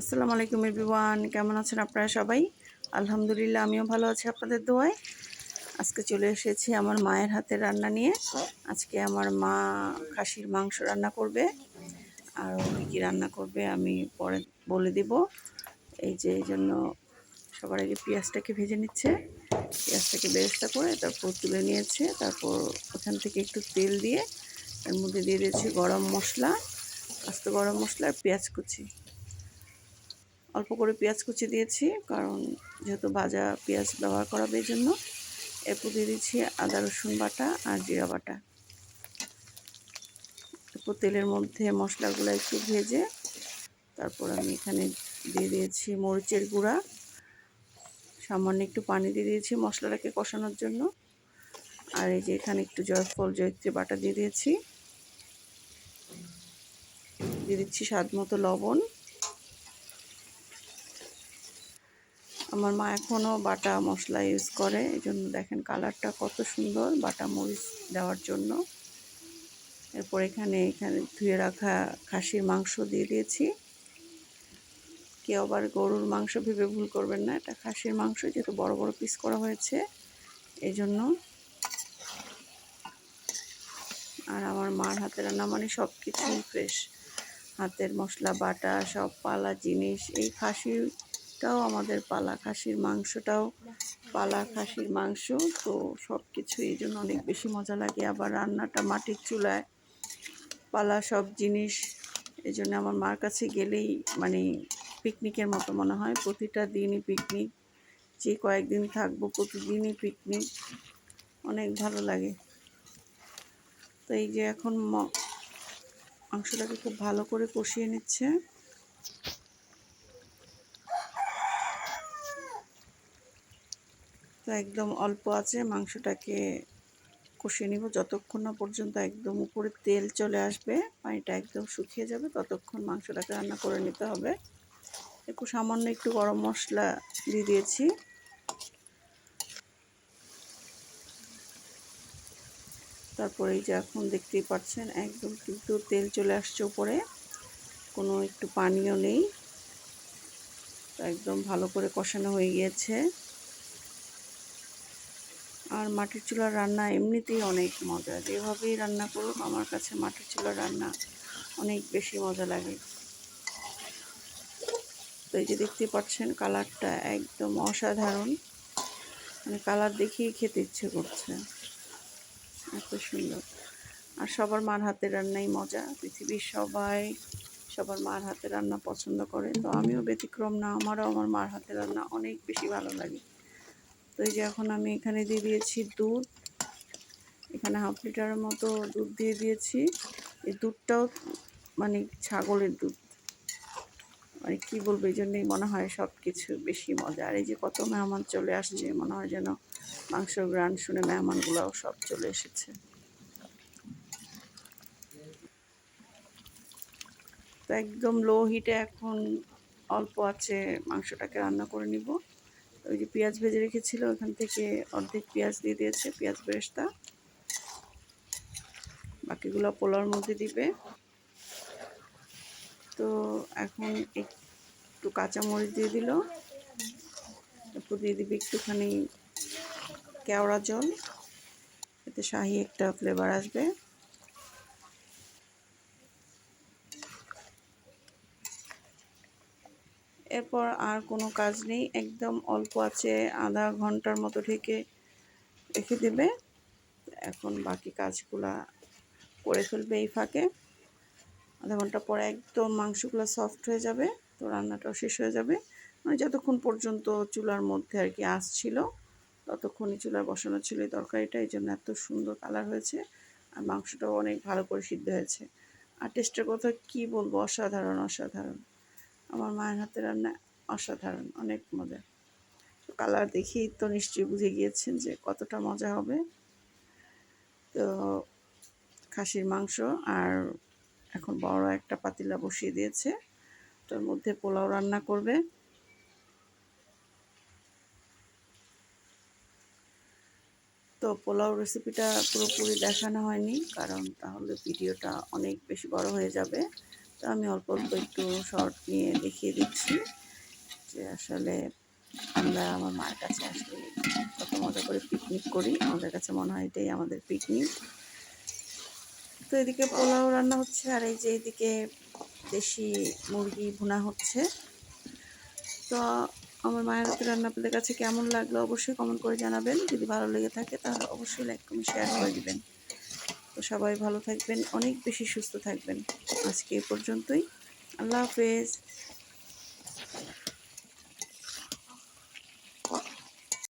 আসসালামু আলাইকুম, এভরিওয়ান। কেমন আছেন আপনারা সবাই? আলহামদুলিল্লাহ, আমিও ভালো আছি আপনাদের দোয়ায়। আজকে চলে এসেছি আমার মায়ের হাতের রান্না নিয়ে। আজকে আমার মা খাসির মাংস রান্না করবে। আর কী কী রান্না করবে আমি পরে বলে দিব। এই যে, এই জন্য সবার আগে পেঁয়াজটাকে ভেজে নিচ্ছে। পেঁয়াজটাকে বেরেস্তা করে তারপর তুলে নিয়েছে। তারপর ওখান থেকে একটু তেল দিয়ে এর মধ্যে দিয়ে দিয়েছি গরম মশলা, আস্ত গরম মশলা আর পেঁয়াজ কুচি। অল্প করে পেঁয়াজ কুচি দিয়েছি, কারণ যেহেতু ভাজা পেঁয়াজ ব্যবহার করাবে এই জন্য। এরপর দিয়ে দিচ্ছি আদা, রসুন বাটা আর জিরা বাটা। এরপর তেলের মধ্যে মশলাগুলো একটু ভেজে তারপর আমি এখানে দিয়ে দিয়েছি মরিচের গুঁড়া। সামান্য একটু পানি দিয়ে দিয়েছি মশলাটাকে কষানোর জন্য। আর এই যে এখানে একটু জয়ফল, জয়ত্রী বাটা দিয়ে দিয়েছি। দিয়ে দিচ্ছি স্বাদ মতো লবণ। আমার মা এখনও বাটা মশলা ইউজ করে, এই জন্য দেখেন কালারটা কত সুন্দর বাটা মরিচ দেওয়ার জন্য। এরপর এখানে এখানে ধুয়ে রাখা খাসির মাংস দিয়ে দিয়েছি। কেউ আবার গরুর মাংস ভেবে ভুল করবেন না, এটা খাসির মাংস, যেহেতু বড় বড় পিস করা হয়েছে, এই জন্য। আর আমার মার হাতে রান্না মানে সব কিছুই ফ্রেশ হাতের মশলা, বাটা, সব পালা, জিনিস, এই খাসির টাও আমাদের পালা খাসির মাংসটাও পালা খাসির মাংস। তো সব কিছু এই জন্য অনেক বেশি মজা লাগে। আবার রান্নাটা মাটির চুলায়, পালা সব জিনিস। এই জন্য আমার মার কাছে গেলেই মানে পিকনিকের মতো মনে হয়। প্রতিটা দিনই পিকনিক। যে কয়েকদিন থাকব প্রতিদিনই পিকনিক। অনেক ভালো লাগে। তো এই যে এখন মাংসটাকে খুব ভালো করে কষিয়ে নিচ্ছে। একদম অল্প আছে, মাংসটাকে কষিয়ে নিব। যতক্ষণ না পর্যন্ত একদম উপরে তেল চলে আসবে, পানিটা একদম শুকিয়ে যাবে, ততক্ষণ মাংসটাকে রান্না করে নিতে হবে। একটু সামান্য একটু গরম মশলা দিয়ে দিয়েছি। তারপরে এই যে এখন দেখতেই পাচ্ছেন, একদম কিন্তু তেল চলে আসছে উপরে, কোনো একটু পানিও নেই। একদম ভালো করে কষানো হয়ে গিয়েছে। আর মাটির চুলার রান্না এমনিতেই অনেক মজা। যেভাবেই রান্না করুক, আমার কাছে মাটির চুলার রান্না অনেক বেশি মজা লাগে। তো এই যে দেখতে পাচ্ছেন, কালারটা একদম অসাধারণ। মানে কালার দেখেই খেতে ইচ্ছে করছে। এত সুন্দর। আর সবার মার হাতের রান্নাই মজা। পৃথিবীর সবাই সবার মার হাতে রান্না পছন্দ করে। তো আমিও ব্যতিক্রম না, আমারও আমার মার হাতের রান্না অনেক বেশি ভালো লাগে। তো এই যে এখন আমি এখানে দিয়ে দিয়েছি দুধ। এখানে হাফ লিটারের মতো দুধ দিয়ে দিয়েছি। এই দুধটাও মানে ছাগলের দুধ। মানে কী বলব, এই জন্যই মনে হয় সব কিছু বেশি মজা। আর এই যে কত মেহমান চলে আসছে, মনে হয় যেন মাংস গ্রান শুনে মেহমানগুলোও সব চলে এসেছে। তো একদম লো হিটে এখন অল্প আছে, মাংসটাকে রান্না করে নিব। ওই যে পেঁয়াজ ভেজে রেখেছিল, ওখান থেকে অর্ধেক পেঁয়াজ দিয়ে দিয়েছে, পেঁয়াজ বেরেস্তা। বাকিগুলো পোলার মধ্যে দিবে। তো এখন একটু কাঁচামরিচ দিয়ে দিল। তারপর দিয়ে দিবে একটুখানি কেওড়া জল। এতে শাহি একটা ফ্লেভার আসবে। এরপর আর কোনো কাজ নেই। একদম অল্প আছে, আধা ঘণ্টার মতো ঢেকে রেখে দেবে। এখন বাকি কাজগুলা করে ফেলবে এই ফাঁকে। আধা ঘণ্টা পরে একদম মাংসগুলো সফট হয়ে যাবে, তো রান্নাটাও শেষ হয়ে যাবে। মানে যতক্ষণ পর্যন্ত চুলার মধ্যে আর কি আসছিল ততক্ষণই চুলার বসানো ছিল এই তরকারিটা। এই জন্য এত সুন্দর কালার হয়েছে আর মাংসটাও অনেক ভালো করে সিদ্ধ হয়েছে। আর টেস্টের কথা কি বলব? অসাধারণ অসাধারণ। আমার মায়ের হাতে রান্না অসাধারণ, অনেক মজা। তো কালার দেখেই তো নিশ্চয়ই বুঝে গিয়েছেন যে কতটা মজা হবে। তো খাসির মাংস আর এখন বড় একটা পাতিলা বসিয়ে দিয়েছে তোর মধ্যে পোলাও রান্না করবে। তো পোলাও রেসিপিটা পুরোপুরি দেখানো হয়নি, কারণ তাহলে ভিডিওটা অনেক বেশি বড় হয়ে যাবে। তো আমি অল্প অল্প একটু শর্ট নিয়ে দেখিয়ে দিচ্ছি যে আসলে আমরা আমার মার কাছে আসলে কত মজা করে পিকনিক করি। আমাদের কাছে মনে হয় এটাই আমাদের পিকনিক তো এদিকে পোলাও রান্না হচ্ছে আর এই যে এদিকে দেশি মুরগি ভুনা হচ্ছে। তো আমার মায়ের হাতে রান্না আপনাদের কাছে কেমন লাগল অবশ্যই কমেন্ট করে জানাবেন। যদি ভালো লেগে থাকে তাহলে অবশ্যই লাইক কমেন্ট শেয়ার করে দিবেন। সবাই ভালো থাকবেন অনেক বেশি সুস্থ থাকবেন। আজকে এ পর্যন্তই। আল্লাহ হাফেজ।